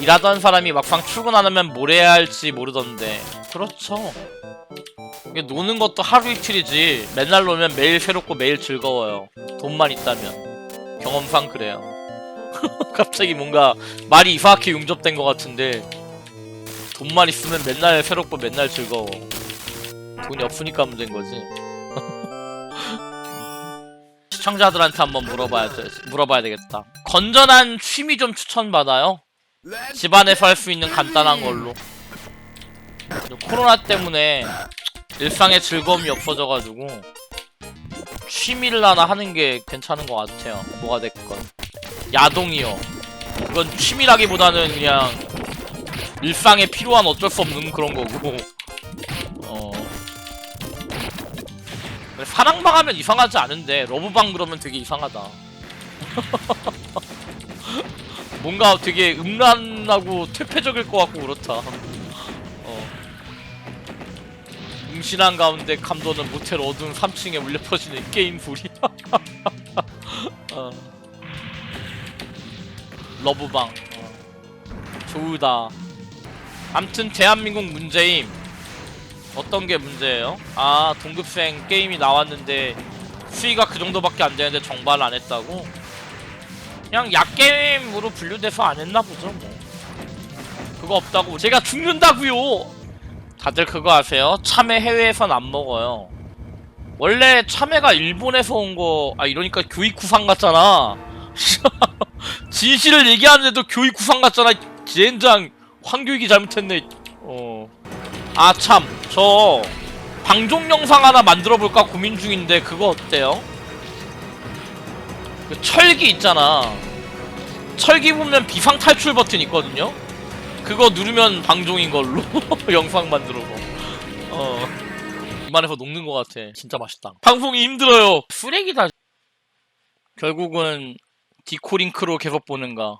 일하던 사람이 막상 출근 안 하면 뭘 해야 할지 모르던데. 그렇죠. 이게 노는 것도 하루 이틀이지. 맨날 놀면 매일 새롭고 매일 즐거워요. 돈만 있다면. 경험상 그래요. 갑자기 뭔가 말이 이상하게 용접된 것 같은데. 돈만 있으면 맨날 새롭고 맨날 즐거워. 돈이 없으니까 문제인 거지. 시청자들한테 한번 물어봐야 돼, 물어봐야 되겠다 건전한 취미 좀 추천받아요. 집안에서 할 수 있는 간단한 걸로. 코로나 때문에 일상의 즐거움이 없어져가지고 취미를 하나 하는 게 괜찮은 것 같아요. 뭐가 됐건. 야동이요. 그건 취미라기보다는 그냥 일상에 필요한 어쩔 수 없는 그런 거고. 어. 사랑방 하면 이상하지 않은데 러브방 그러면 되게 이상하다 뭔가 되게 음란하고 퇴폐적일 것 같고 그렇다. 어. 음신한 가운데 감도는 모텔 어두운 3층에 울려 퍼지는 게임 소리. 어. 러브방. 어. 좋으다. 암튼 대한민국 문제임. 어떤 게 문제예요? 아 동급생 게임이 나왔는데 수위가 그 정도밖에 안 되는데 정발 안 했다고? 그냥 약게임으로 분류돼서 안 했나 보죠 뭐. 그거 없다고. 제가 죽는다고요! 다들 그거 아세요? 참외 해외에선 안 먹어요. 원래 참외가 일본에서 온 거 아 이러니까 교육구상 같잖아. 진실을 얘기하는데도 교육구상 같잖아. 젠장 황교익이 잘못했네. 어 아 참. 저 방송 영상 하나 만들어 볼까 고민 중인데 그거 어때요? 그 철기 있잖아. 철기 보면 비상 탈출 버튼 있거든요. 그거 누르면 방종인 걸로 영상 만들어서. 어. 입안에서 녹는 것 같아. 진짜 맛있다. 방송이 힘들어요. 쓰레기다. 결국은 디코링크로 계속 보는가.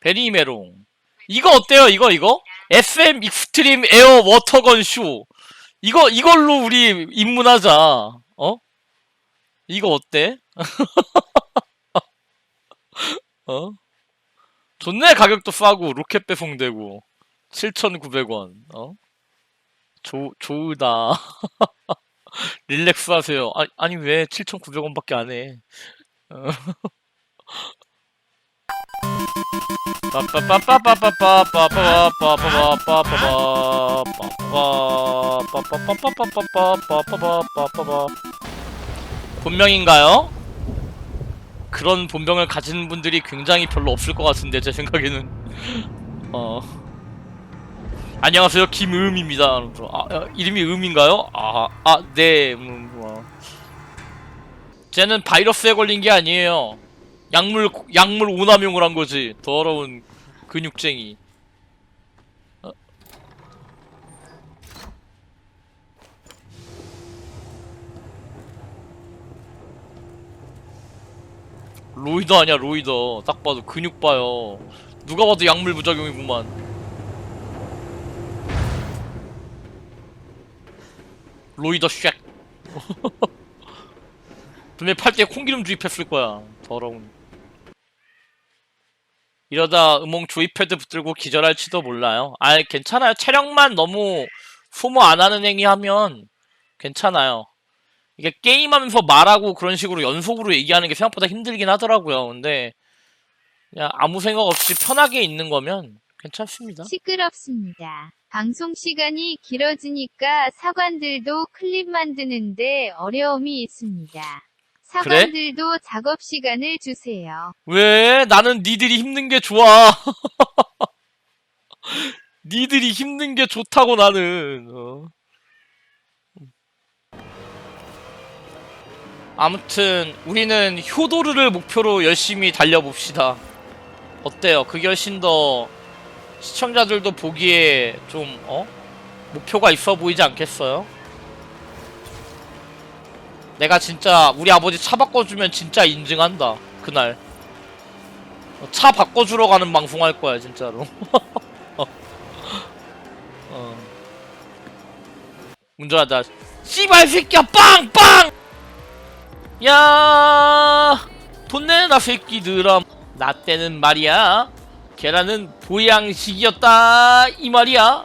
베리메롱. 이거 어때요? 이거 이거? FM 익스트림 에어 워터건 쇼. 이거 이걸로 우리 입문하자. 어? 이거 어때? 어? 좋네 가격도 싸고 로켓 배송되고 7,900원 어? 조, 좋으다 릴렉스 하세요 아, 아니 왜 7,900원밖에 안해 어. 본명인가요? 그런 본명을 가진 분들이 굉장히 별로 없을 것 같은데 제 생각에는. 어. 안녕하세요 김음입니다. 아, 아, 이름이 음인가요? 아아네. 음, 뭐. 쟤는 바이러스에 걸린 게 아니에요. 약물 약물 오남용을 한 거지. 더러운 근육쟁이 로이더 아니야 로이더. 딱 봐도 근육 봐요. 누가 봐도 약물 부작용이구만. 로이더 쉑 분명히 팔대에 콩기름 주입했을 거야 더러운. 이러다 음홍 조이패드 붙들고 기절할지도 몰라요. 아 괜찮아요. 체력만 너무 소모 안 하는 행위 하면 괜찮아요 이게 게임하면서 말하고 그런 식으로 연속으로 얘기하는 게 생각보다 힘들긴 하더라고요. 근데 그냥 아무 생각 없이 편하게 있는 거면 괜찮습니다. 시끄럽습니다. 방송 시간이 길어지니까 사관들도 클립 만드는데 어려움이 있습니다. 사관들도 작업 시간을 주세요. 왜? 나는 니들이 힘든 게 좋아. 니들이 힘든 게 좋다고 나는. 어. 아무튼 우리는 효도르를 목표로 열심히 달려봅시다. 어때요? 그게 훨씬 더 시청자들도 보기에 좀 어? 목표가 있어 보이지 않겠어요? 내가 진짜 우리 아버지 차 바꿔주면 진짜 인증한다. 그날 어, 차 바꿔주러 가는 방송 할 거야 진짜로. 어. 어. 운전하다. 씨발 새끼야 빵빵! 야, 돈 내놔 새끼들아. 나 때는 말이야. 계란은 보양식이었다 이 말이야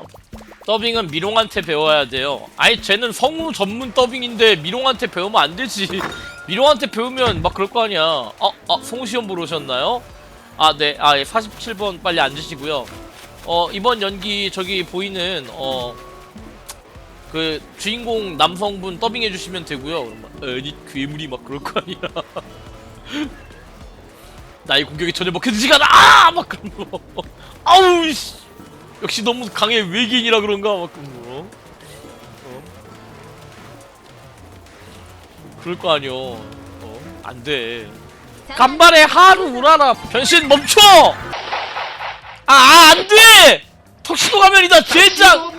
더빙은 미롱한테 배워야 돼요 아니 쟤는 성우 전문 더빙인데 미롱한테 배우면 안 되지 미롱한테 배우면 막 그럴 거 아니야 어? 어 송시험 보러 오셨나요? 아 네 아 예, 47번 빨리 앉으시고요 어 이번 연기 저기 보이는 어 그 주인공 남성분 더빙해 주시면 되고요. 아니 괴물이 막 그럴 거 아니야. 나의 공격에 전혀 먹혀지지가 않아. 아! 막 그런 거. 아우 씨. 역시 너무 강해 외계인이라 그런가 막 그런 거. 어? 그럴 거 아니요. 어? 안 돼. 간발의 하루 우라라 변신 멈춰! 아, 아, 안 돼! 턱시도 가면이다, 젠장!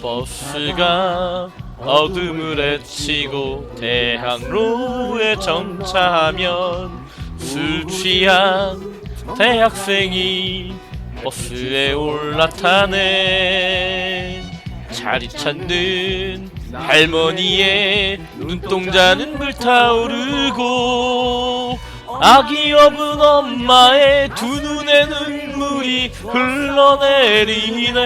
버스가 어둠을 헤치고 대학로에 정차하면 술 취한 대학생이 버스에 올라타네. 자리 찾는 할머니의 눈동자는 불타오르고 아기 업은 엄마의 두 눈에 눈물이 흘러내리네.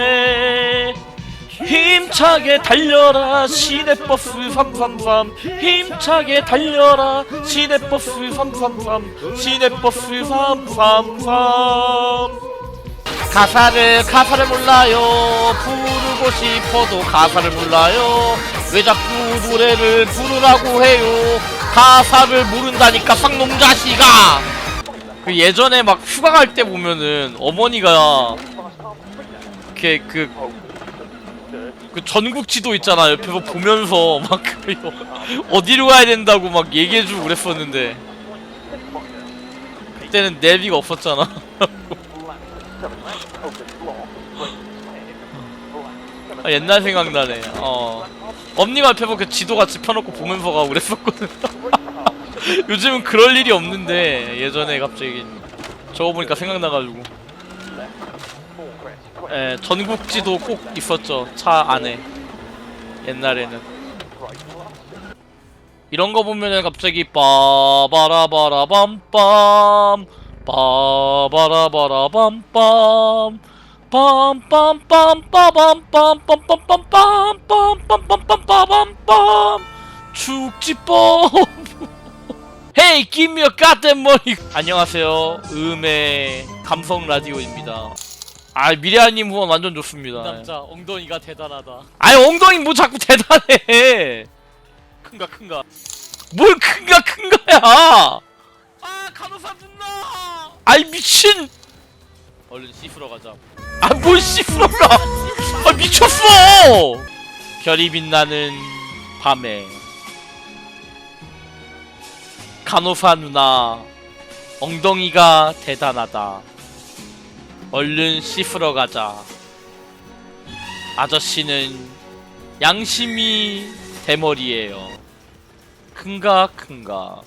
힘차게 달려라 시내버스 333 힘차게 달려라 시내버스 333 시내버스 333 가사를 가사를 몰라요. 부르고 싶어도 가사를 몰라요. 왜 자꾸 노래를 부르라고 해요. 가사를 모른다니까 쌍놈 자식아 그 예전에 막 휴가 갈 때 보면은 어머니가 이렇게 그, 그 전국 지도 있잖아. 옆에서 보면서 막그 어디로 가야 된다고 막 얘기해주고 그랬었는데. 그때는 내비가 없었잖아 아, 옛날 생각나네. 어. 엄니가 옆에 그 지도 같이 펴놓고 보면서 가고 그랬었거든. 요즘은 그럴 일이 없는데 예전에 갑자기 저거 보니까 생각나가지고. 예, 전국 지도 꼭 있었죠 차 안에. 옛날에는. 이런 거 보면은 갑자기 빠바라바라밤빰 빠바라바라밤빰 빰빰빰빰빰빰빰빰빰빰빰빰빰빰빰빰빰 축지법 헤이 김미어 까땐 머리 안녕하세요. 음의 감성 라디오입니다. 아 미래아님 후원 완전 좋습니다. 남자 엉덩이가 대단하다. 아니 엉덩이 뭐 자꾸 대단해. 큰가 큰가? 뭘 큰가 큰가야? 아 간호사 분나! 아이 미친! 얼른 씻으러 가자 씻으러 가 아, 미쳤어. 별이 빛나는 밤에. 간호사 누나 엉덩이가 대단하다. 얼른 씻으러 가자. 아저씨는 양심이 대머리예요. 큰가 큰가